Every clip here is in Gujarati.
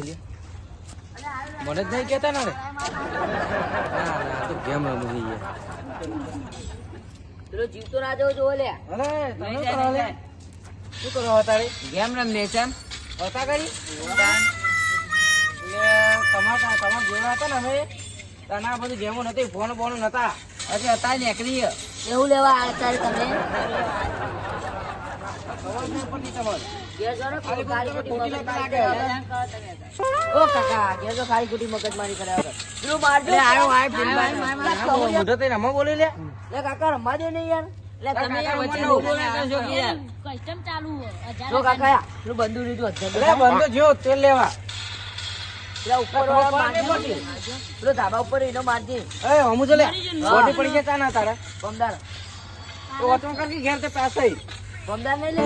લે મને જ નહીં કેતા ને ગેમ રમી છે પેલો જીવતો રાજો જોવો લે અરે શું કરો લે શું કરો તારે ગેમ રમે છે એમ હતા કરી એટલે તમારા તમારા જેવા હતા ને અમે તને બધું ગેમો નથી ફોન બોન નતા હજી હતા નીકળી એવું લેવા આવ્યા તમે? કાકા રમવા દે ને યાર. કસ્ટમ ચાલુ બંદૂક લીધું હજાર જો તેલ લેવા. પેલા ધાબા ઉપર એનો મારજે એ હમુ જો લે. બોડી પડી જાય તાના તારા. બમદાર તો ઓચો કરી ઘેર તે પાસે બમદાર નહીં લે.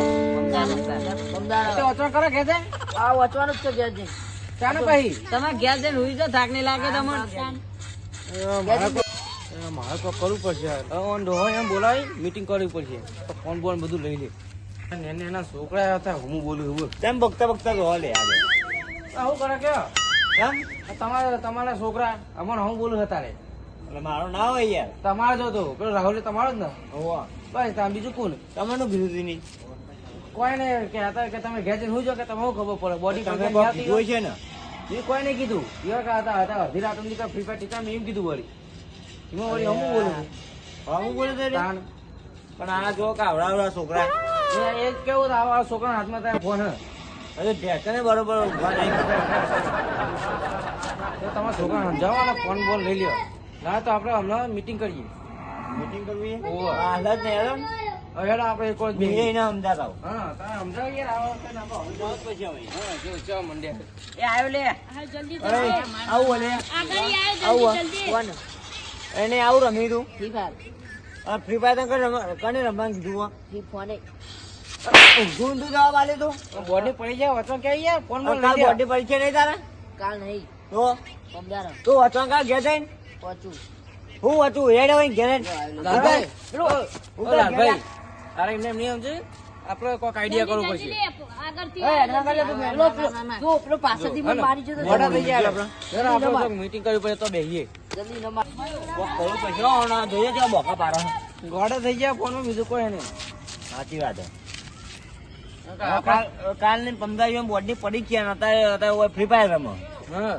તે કરે ઘેર આ વચવાનું જ છે ઘેર જઈને. ચાને પછી. તમે ઘેર જઈને હુઈ જાઓ, થાક નહીં લાગે તમને. મારે કો- એ મારે તો કરવું પડશે ઓન ડોહો એમ બોલાવી મીટિંગ કરવી પડશે. ફોન ફોન બોન બધું લઈ લે. અને એને એના છોકરા હતા હું બોલું હું તેમ બગતા બગતા તો લે આજે આવું કરે કે? તમારા તમારા છોકરા અમારે હું બોલું હતા રે એટલે મારો ના હોય યાર. તમારો જો તો. પેલો રાહુલ તમારો જ ને? હોવા બસ તાર બીજું કોણ? તમારું કીધું નહીં. કોઈ ને કે હતા કે તમે ઘેર જઈને હું જો કે તમે ખબર પડે? બોડી તમે કોક છે ને? એ કોઈ નહીં કીધું? એવા કા હતા હતા અડધી રાત સુધી ફ્રી ફાયર ટીચર એમ કીધું વળી. એમાં વળી હું બોલું હા હું બોલું તો પણ આ જો કાવડા આવડા છોકરા. એ કેવું હતું, આવા છોકરા હાથમાં તારે ફોન હે. હવે ઢેકણે બરોબર ઊભા નહીં તો તમારા છોકરાને સમજાવવાના ફોન બોલ લઈ લ્યો. ના તો આપણે હમણાં મીટિંગ કરીએ. મીટિંગ કરવી હાલત ને હેરાન? હવે આપણે એક બે બેસીએ. એને અમદાવાદ આવો. હા તારે સમજાવી યાર આવા વખતે ના ભાવ. પછી હવે હા જો ચા મંડ્યા એ આવ્યો લે. હા જલ્દી જલ્દી. આવું હલે આગળ જલ્દી જલ્દી. કોણ એને આવું રમી તું ફ્રી ફાયર. ફ્રી ફાયર કને રમ- રમવાનું કીધું? ફોન. ઊંધું ઊંધું જવાબ આલે તો? બોડી પડી જાય વચમાં કે યાર? ફોન બોલ કાલ બોડી પડી છે નહીં તારા? કાલ નહીં. તો? સમજાર તો વચમાં કાલ ઘેર જઈને? પહોંચું. હું વચું હેડે હોય ઘેર. લાલભાઈ, લાલભાઈ, તારે એમને એમ નહીં સમજે? આપડે કોઈક આઈડિયા કરવો પડશે. મીટિંગ કરવી પડે તો બેહીએ. ગોડા થઈ ગયા ફોનમાં બીજું કોઈ નહીં. સાચી વાત કાલની પંદર બોર્ડ પડી ગયા અત્યારે ફ્રી ફાયર રમો હા.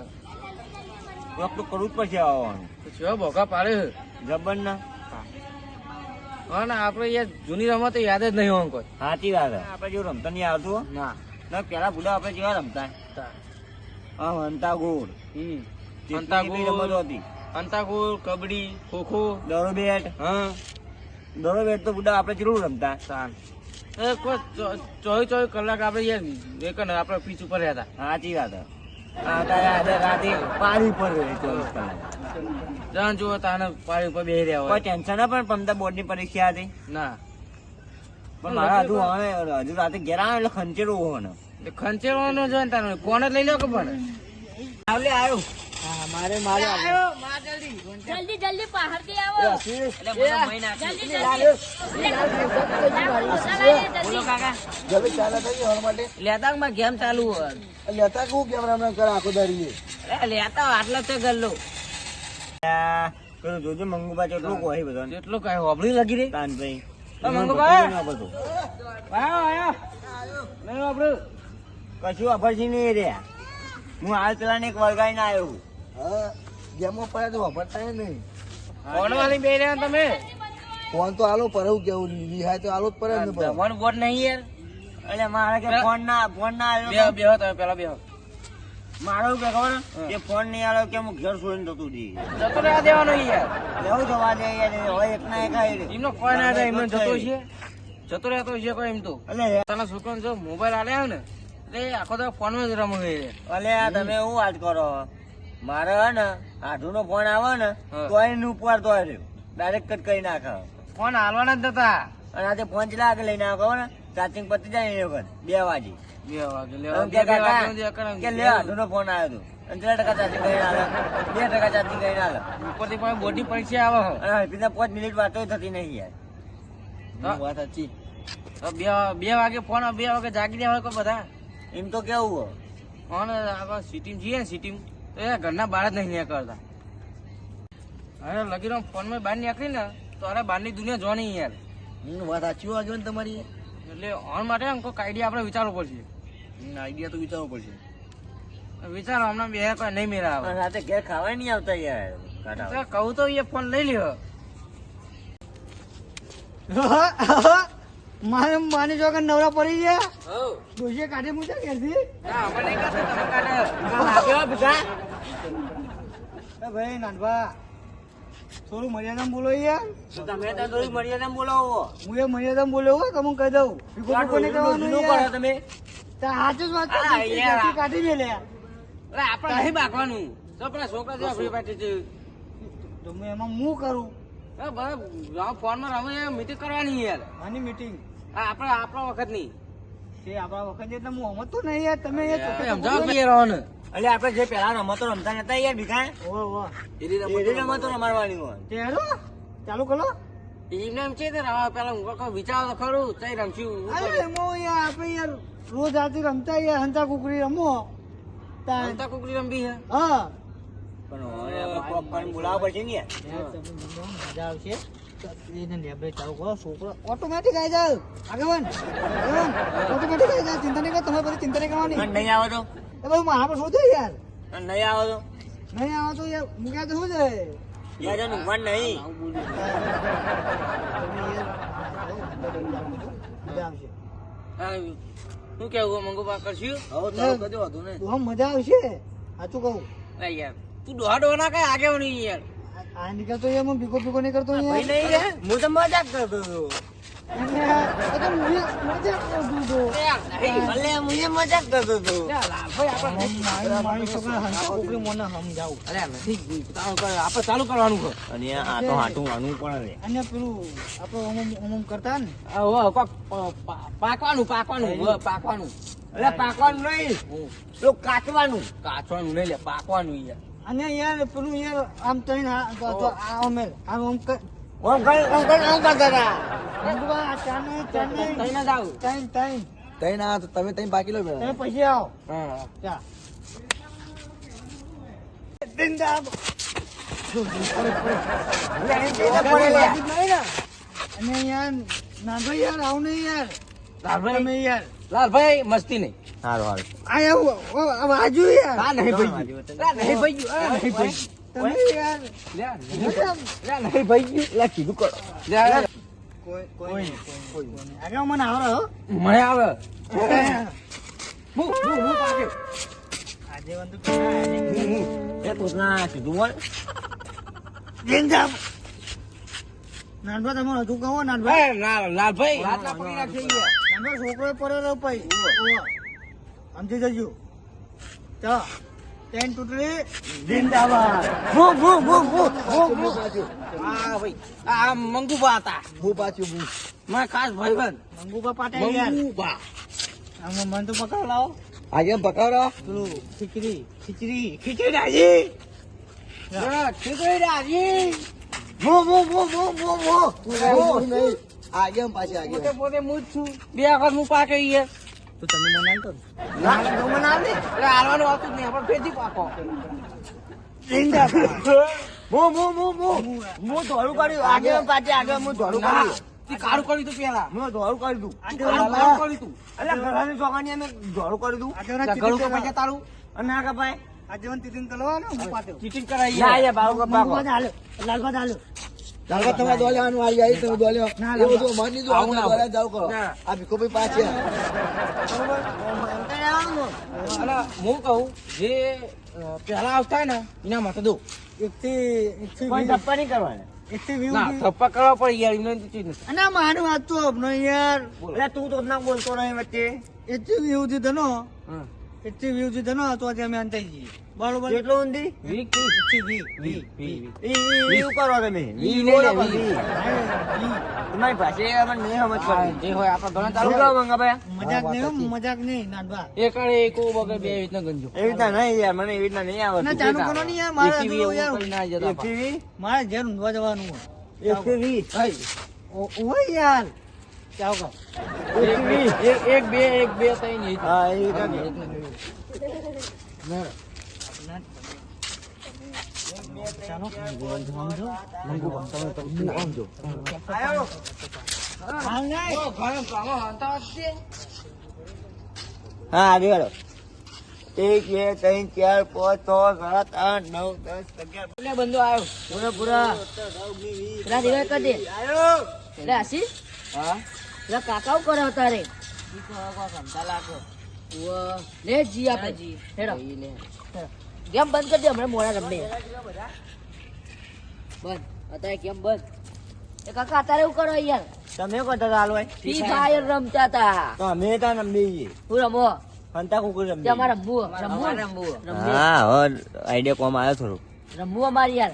તો કરવું જ પડશે આવવાનું ચેવા પાડે છે? જબર ના. હા ને આપણે યાર જૂની રમત યાદ જ નહીં હોય કોઈ. સાચી વાત આપડે આપણે જેવું રમતા નહીં આવતું ના. ના પેલા બુડા આપણે જેવા રમતા. હા હંતા ગોળ હમ. અંતાગોળ રમતો હતી. હતી ગોળ કબડ્ડી ખોખો. દરો બેટ હા. દરો બેટ તો બુડા આપણે જરૂર રમતા. ચો- ચોવીસ ચોવીસ કલાક આપણે યાર એક ને આપણે પીચ ઉપર રહ્યા હતા. સાચી વાત રાતે પાણી પર ચોવીસ કલાક. હતા જુઓ તાને પાણી ઉપર બેસી રહ્યા હોય. ટેન્શન પણ પમતા બોર્ડની પરીક્ષા હતી. ના. પણ મારા હજુ હવે હજુ રાતે ઘેર આવે એટલે ખંચેરું હોવાનું. એ ખંચેરવાનો જો ને તારે. જ લઈ લો કે પણ આવલે આવ્યો હા મારે મારે જલ્દી જલ્દી બહારથી આવો એટલે મને મહિના જલ્દી જલ્દી જલ્દી બોલો કાકા જલ્દી ચાલે થઈ ગયો માટે લેતા માં ગેમ ચાલુ હોય. લેતા કહું કેમ રામ કર કરે આખો દરી અરે લેતા આટલા તો ગલ્લો આ પેલું જોજો મંગુબા કેટલું કોઈ બધો જેટલું કઈ હોબળી લાગી રહી તાનભાઈ આ મંગુબા? ના બધું. આયો આયો નહીં આપણે કશું અફરજી નહીં રે હું હાલ પેલા ને એક વળગાઈને આવ્યો હા ગેમમાં પડ્યા તો વાપરતા નહીં. ફોન વાળી બે રહ્યા તમે? ફોન તો આલો પર હું કેવું રિહાય તો આલો જ પડે ને. ફોન બોટ નહીં યાર. એટલે મારે કે ફોન ના ફોન ના બેહો આવ્યો બે તમે પેલા બેહો. મારો કે ખબર? કે ફોન નહીં આવ્યો કે હું ઘેર છોડીને જતું રહી. જતો રહ્યા દેવાનો યાર. એવું જવા દે યાર હવે એક ના એક આવી એમનો ફોન આવે એમને જતો છે. જતો રહેતો છે કોઈ એમ તો. એટલે તારા છોકરો જો મોબાઈલ આલ્યા ને એટલે આખો તો ફોન જ રમો અલે આ તમે શું વાત કરો. મારે હે ને આઢુ નો ફોન આવે ને તો એને ઉપર તો ડાયરેક્ટ કટ કરી નાખે. ફોન હાલવાના જ નતા. અને આજે ફોન ચલા આગળ લઈને આવો ને? ચાર્જિંગ પતી જાય એ વખત બે વાગે. બે વાગે. કે લે આઢુ નો ફોન આવ્યો હતો અને ત્રણ ટકા ચાર્જિંગ કરીને આલે? બે ટકા ચાર્જિંગ કરીને ઉપરથી પાછી બોડી પરીક્ષા આવે અને હલ્પીને પાંચ મિનિટ વાતો થતી નહીં યાર. વાત સાચી. બે બે વાગે ફોન બે વાગે જાગી દેવા બધા? એમ તો કેવું આપણે સિટીમ જઈએ ને સિટીમ તો એ ઘરના બહાર જ નહીં નીકળતા. અરે લગી ફોનમાં બહાર નીકળી ને તો અરે બહારની દુનિયા જોવાની યાર. હું વાત સાચી વાગે ને તમારી. એટલે ઓન માટે કોઈક આઈડિયા આપણે વિચારવો પડશે. આઈડિયા તો વિચારવો પડશે. વિચારો હમણાં બે કોઈ નહીં મેરા આવે રાતે ઘેર ખાવા નહીં આવતા યાર કહું તો એ ફોન લઈ લ્યો. મારે માની જો નવરા પડી ગયા. ડોસીએ કાઢી મૂક્યા ઘેરથી. તમે ભાઈ નાનભા થોડું મર્યાદામાં બોલો યાર. તમે તો થોડી મર્યાદા બોલાવો? હું એ મર્યાદામાં બોલ્યો હોય તમને કહી દઉં. કરવાનું શું યાર. તમે. સાચું જ વાત કાઢી દે લે આપણે નહીં બાકવાનું તો પેલા છોકરા જેવા free party તો મેં એમાં હું કરું? બધા ફોનમાં રમે મીટિંગ કરવાની યાર. આની મીટિંગ આ આપણે આપણા વખત તે આપણા વખત એટલે હું રમતો નહીં યાર તમે સમજાવો. કે યાર એટલે આપણે જે પેલા રમતો રમતા નતા યાર ભીખા ઓવે, ઓવે. એરી રમતો રમાડવાની હોય. તે હેડો ચાલુ કરો. એમને એમ છે પેલા હું વિચારો ખરું તઈ રમશું. અરે કરું. યાર આપણે યાર રોજ આથી રમતા યાર હંતા કુકડી રમો. રમતા કુકડી રમવી હે હા. પણ હવે બોલાવવા પડશે ને મજા આવશે. એને લેબરે ચાલુ કરો છોકરો ઓટોમેટિક આવી જાય આગેવાન આગેવાન ઓટોમેટિક આવી જાય ચિંતા નહીં કરો તમે બધી ચિંતા નહીં કરવાની. નહીં આવો તો? એ બધું મારા પર શોધો યાર. નહીં આવો તો? નહીં આવો તો યાર મૂક્યા તો શું છે. યાર ઊંઘવાનું નહીં મજા આવશે હા, શું કેવું મંગુબા કરશું? બહુ મજા આવશે. સાચું કહું. યાર. તું દોહા દોહા ના કઈ આગે નહીં યાર. આ નીકળતો યાર હું ભીકો ભીકો નહીં કરતો ભાઈ યાર. નહીં રે? હું તો મજાક કરતો હતો. તો મજાક કરતો હતો. નથી ચાલુ કર આપણે ચાલુ કરવાનું અને આ તો હાટું વાનું પણ અને પેલું આપણે ઓમ કરતા ને? આ હો, કોક પ- પા- પાકવાનું પાકવાનું પાકવાનું. એટલે પાકવાનું નહીં હું? કાચવાનું. કાચવાનું નહીં લે પાકવાનું યાર. અને યાર પેલું યાર આમ તઈને આ- ઓમે આમ ઓમ કર ઓમ કર ઓમ કર ઓમ કરતા હતા મંગુબા, આ ચા નહીં, ચા નહીં. તઈ ના જાવ ટાઈમ ટાઈમ તઈ ના તો તમે તઈ બાકી લો તમે પછી આવો. હા. ચા દિંદા અને યાર નાગો યાર આવું નહીં યાર. લાલભાઈ તમે યાર. લાલભાઈ મસ્તી નહીં. સારું સારું આ આવું આ બાજુ યાર. આ નહીં ભાઈ આ નહીં ભાઈ આ નહીં ભાઈ તમે યાર. લે નહીં ભાઈ- લે આ નહીં ભાઈ ગયું. લે કીધું કરો. લે કોઈ કોઈ કોઈ આગળ મને આવડે હો. મને આવે. હું હું. હું પાકે આજે વાંધો કોઈ એ તો ના કીધું હોય. જિંદા નાનભા તમે હજુ કહો નાનભા. લાલભાઈ. છોકરો પડ્યો પઈ સમજી જજો. ચા ટેન તૂટલી જિંદાબાદ. ભૂ ભૂ ભૂ ભૂ ભૂ ભૂ. આ ભાઈ આ મંગુબા હતા. હું પાછું હું. મારા ખાસ ભાઈબંધ. મંગુબા પાટે મંગુબા. આમાં મન તો પકડ લાવો. આજે પકડો? પેલું ખીચડી. ખીચડી. ખીચડી રાજી? ખીચડી રાજી? ભૂ ભૂ ભૂ ભૂ ભૂ ભૂ. હું નહીં. પાછી આગે પોતે પોતે હું જ છું. બે વખત હું પાકે તો તમે મને આલતો ના હું મને આવે એટલે હારવાનું આવતું જ નહીં આપણે ભેજી પાકો ભૂ ભૂ ભૂ ભૂ હું ધોળું કર્યું. આગે પાછે આગે હું ધોળું કર્યું તે. કાળું કરી તું પેલા મેં ધોળું કરી દઉં કાળું કરી તું. એટલે ઘરની ચોકાની અમે ધોળું કરી દઉં ગળું કપાઈ જાય તારું? અને ના કપાય આજે તિતિન તલવા ને હું પાટે ચીટિંગ કરાઈ ના યાર બાળકો પાકો. મંગુબા હાલો. લાલબા હાલો. ચાલો તમે દોલ્યાનું આવી આવી તમે દોલ્યો ના, એ બધું માની દીધું આવું દોલ્યા જાવ કરો આ ભીખો ભાઈ પાછી. હું કહું જે પહેલા આવતા ને એના માથે દો. એકથી ધપ્પા નહીં કરવાના. થપ્પા કરવા પણ યાર એમને ચીજ નથી. અને મારું વાત તો યાર. તું તો બોલતો નહીં વચ્ચે. એટલું વીસ સુધી ધનો વ્યૂ એકથી વીસ સુધી ધનો તો આજે અમે અંતાઈ જઈએ. બરોબર કેટલો ઊંધી? વી કી એકથી વી વી વી. ઈ એવું કરો તમે. નહીં લે, પછી. તમારી પાસે અમને નહીં સમજ હા, પડતી જે હોય આપણે ઘણા ચાલુ કરો મંગા ભાઈ? મજાક નહીં હો, મજાક નહીં નાનબા એકડે એક વગર બે રીતના ગંજો. એવી રીતના નહીં યાર મને એવી રીતના નહીં ના ચાલુ કરો ને યાર મારે વી ઉપર ના જતા વીસ મારે ઘેર ઊંઘવા જવાનું હોય. એકથી વીસ ઓ- ઓય યાર. એક બે- એક એક બે ત્રણ હા આગળ એક બે ત્રણ ચાર પાંચ છ સાત આઠ નવ દસ અગિયાર. બંધો આવ્યો. પૂરા પૂરા. કરી દે. આયો. એટલે હા કાકાઓ કરે તારે લે જી આપણે. હેડો. ગેમ બંધ કરી દે હમણાં મોડા રમે બંધ. અત્યારે કેમ બંધ. એ કાકા અત્યારે એવું કરો યાર તમે કોતા હતા હાલ ફ્રી ફાયર રમતા હતા તો. અમે ત્યાં રમી હું રમો? હંતા કુકર રમી તે અમારે રમવું રમવું રમવું હા હવે આઈડિયા કોમ આવ્યો થોડું રમવું અમારે યાર.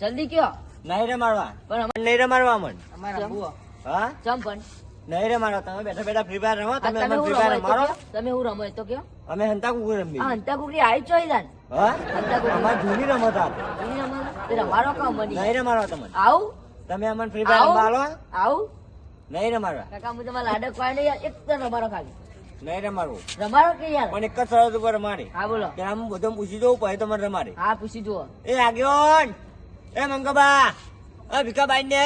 જલ્દી કયો? નહીં રમાડવા. મારવા પણ નહીં રમાડવા મન. અમારે રમવું હા? ચમ પણ નહીં રે તમે બેઠા બેઠા ફ્રી ફાયર રમો તમે તમે હું ફ્રી ફાયર રમો એ તો મારો? તમે હું રમો તો કયો? અમે હંતા કુકર રમી હંતા કુકડી આવી ચોઈ જાન હા? હંતા કુકડી અમાર જૂની રમત આ. જૂની રમત? એ રમાડો કામ મની નહીં રે મારવા તમને. આવું? તમે અમને ફ્રી ફાયર મારો આવું? નહીં રે મારવા કાકા હું તમારા લાડક પાડે યાર એક તો રમાડો ખાલી. નહીં રે મારવું રમાડો કે યાર? પણ એક જ સરસ ઉપર રમાડે. હા બોલો. કે આમ બધું પૂછી જવું પછી તમારે રમાડે. હા પૂછી જુઓ. એ આગેવાન! એ મંગબા! એ ભીખાબાઈ ને!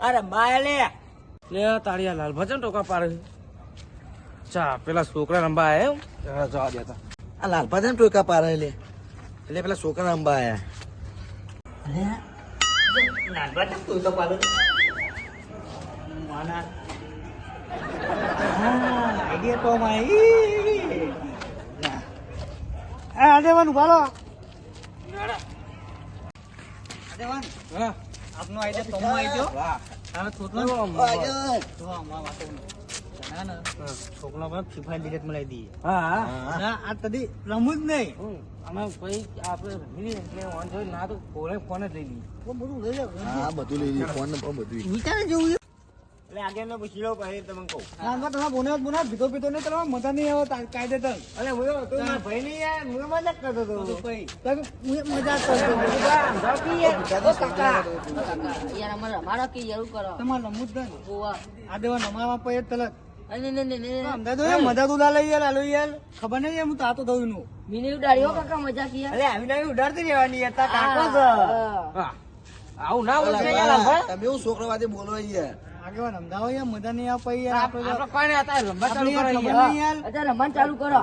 આ રંબાયા લે. લે આ લાલ ભજન ટોકા પાડે ચા પેલા છોકરા રંબા આયા જવા દેતા આ લાલ ભજન ટોકા પારે લે. એટલે પેલા છોકરા રંબા આયા આઈડિયા તો ના. આ દેવાનું ઊભા દેવાનું. હા આપનો આઈડિયા તમો આઈ ગયો હવે ના. છોકરો. પણ ફ્રી ફાયર લીગત દઈએ હા ના આ તદી રમવું જ નહીં. અમે કોઈ આપણે રમી લઈએ એટલે ઓન જોઈ ના તો ફોને ફોન જ લઈ લઈએ બધું લઈ લે હા બધું લઈ લીધું ફોન નંબર બધું. વિચારે જેવું. એટલે આગળ પૂછી તમને કહું. તમારા બોને બોના ભીતો ભીતો નહીં કરવા મજા નહીં આવે તા- કાયદેસર. અરે હું એવું મારા ભાઈ નહીં યાર હું મજાક કરતો હતો. હું મજા કરતો હતો. કાકા. યાર અમારે રમાડો કે એવું કરો. તમારે રમવું જ આ દેવા નમાવા પછી મજા ખબર નહીં હું તાતો થયું મિની ઉડાડ્યો કાકા મજા કી અરે આવી ઉડાડતી રહેવાની યાર કાકો છે. હા. હા. આવું ના બોલો. તમે એવું છોકરા વાદે બોલો યાર આગેવાન અમદાવાદ યાર મજા નહીં આવે યાર આપણે આપણે તો- કોઈ નહીં હતા રંબા ચાલુ કરો યાર અત્યારે રમવાનું ચાલુ કરો આ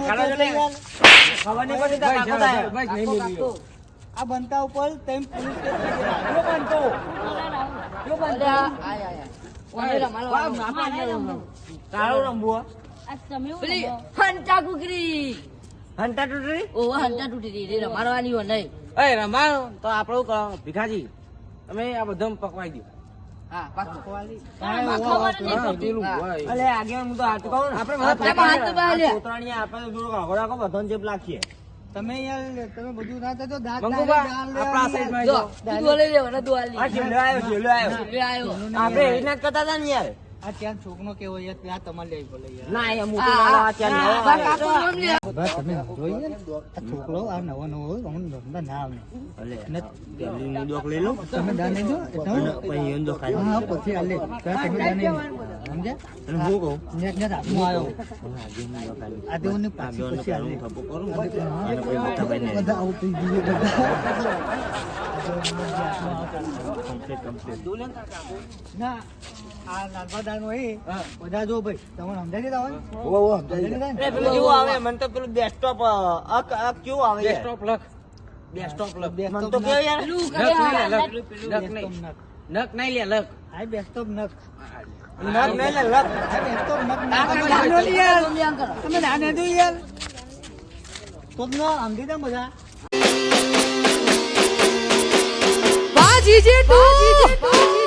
ખાડો હતો લે. એટલે યાર ખબર નહીં પડતી તાર કાકો થાય. ભાઈ, નહીં મેલ્યું. આ બનતા ઉપર તેમ પોલીસ સ્ટેશન. જો બનતો. આ-. ઓને. તારું રમવું આ તમે પેલી હંટા કુકરી હંતા તૂટરી ઓવા હંટા તૂટી રે રમાડવાની હોય નહીં એ રમાડો તો આપણે ભીખાજી તમે આ બધા પકવાઈ દો તેમાં યાર તમે બધું ના થતો દાંત મંગુબા, દાંત આપણા લેવાની સાઈડમાં જો તું દોલે લે મને દોલ આ છેલ્લો આવ્યો છેલ્લો આવ્યો. લે આયો આપણે એવી રીતના જ કરતા હતા ને યાર. આ ત્યાં છોકરો કેવો છે? ત્યાં તમારે ના એ આ, નવો. બસ તમે જોઈએ ને. છોકરો આ નવો નવો હોય ના આવે અલે ને દિલ્હીની દોક લઈ લઉં તમે દાને જો પછી એનો દોક ખાઈ હા પછી આલે તમે દાને સમજ્યા? અને હું કહું? ને ને હાથમાં આવ્યો. આ દેવને પાછી પછી આલે હું કરું અને પછી બધા ભાઈને બધા આવું થઈ ગયું બધા. Complete, complete. ના. આ લાલબા દાનો એ બધા જો ભાઈ તમને ઓ ઓ પેલું કેવું આવે? મને તો પેલું ડેસ્કટોપ અક અક કેવું આવે ડેસ્કટોપ લખ. ડેસ્કટોપ લખ. મને તો કેવું યાર? પેલું નખ કરે નહીં આ, લે, પેલું, પેલું. લખ. નહીં. નખ. નહીં લે લખ. આ બેસ્ટોપ નખ. નખ નહીં લે, લખ. આ બેસ્ટોપ નખ તમે દાને દો યાર. તો. સમજી દે